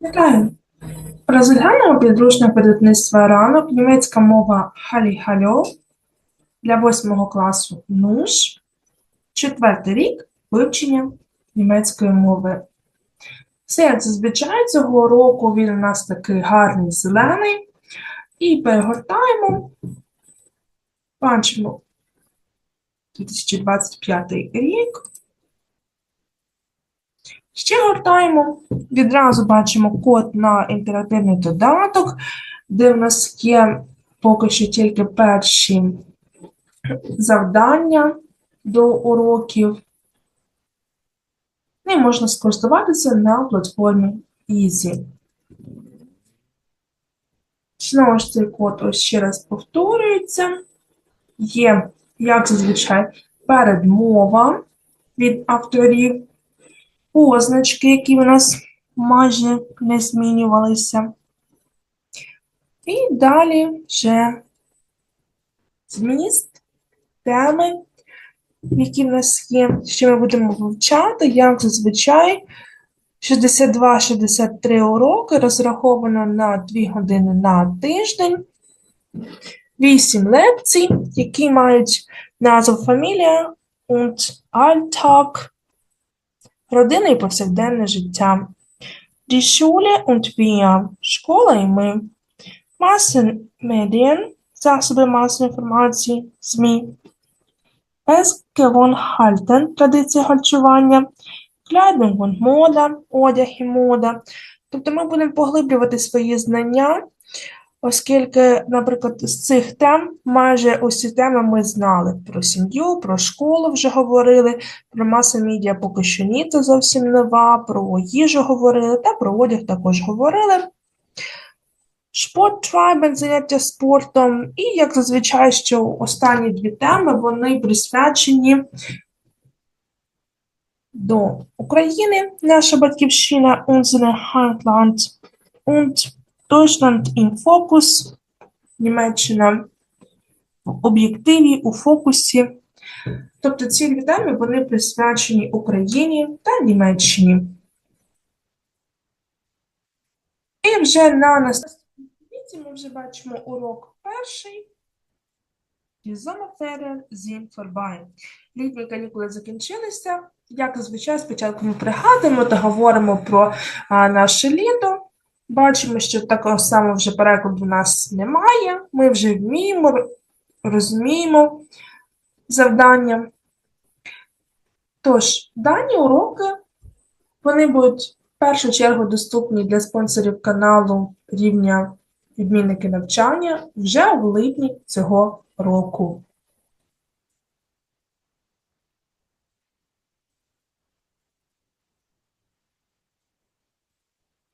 Вітаю! Розглянемо підручник видавництва ранок, німецька мова халі-хальо для 8 класу НУШ, четвертий рік вивчення німецької мови. Все, як зазвичай, цього року він у нас такий гарний зелений. І перегортаємо. Бачимо 2025 рік. Ще гортаємо. Відразу бачимо код на інтерактивний додаток, де в нас є поки що тільки перші завдання до уроків. І можна скористуватися на платформі Easy. Знову ж цей код ось ще раз повторюється. Є, як зазвичай, передмова від авторів позначки, які в нас майже не змінювалися. І далі вже зміст, теми, які в нас є, що ми будемо вивчати, як зазвичай. 62-63 уроки розраховано на 2 години на тиждень. 8 лекцій, які мають назву фамілія und Alltag родина і повсякденне життя. Die Schule und школа і ми. Massenmedien – засоби масової інформації, ЗМІ. Essgewohnheiten – традиції харчування. Kleidung und мода – одяг і мода. Тобто ми будемо поглиблювати свої знання, оскільки, наприклад, з цих тем майже усі теми ми знали. Про сім'ю, про школу вже говорили, про маса-медіа поки що ні, це зовсім нова, про їжу говорили, та про одяг також говорили. Спорттайбен, заняття спортом, і, як зазвичай, що останні дві теми, вони присвячені до України, наша батьківщина, unsere Heimatland, und Deutschland im Fokus, Німеччина в об'єктиві, у фокусі. Тобто ці теми вони присвячені Україні та Німеччині. І вже на наступній віці ми вже бачимо урок перший. Літні канікули закінчилися. Як зазвичай, спочатку ми пригадуємо та говоримо про а, наше літо. Бачимо, що такого самого вже перекладу у нас немає. Ми вже вміємо, розуміємо завдання. Тож, дані уроки вони будуть в першу чергу доступні для спонсорів каналу рівня відмінники навчання вже в липні цього року.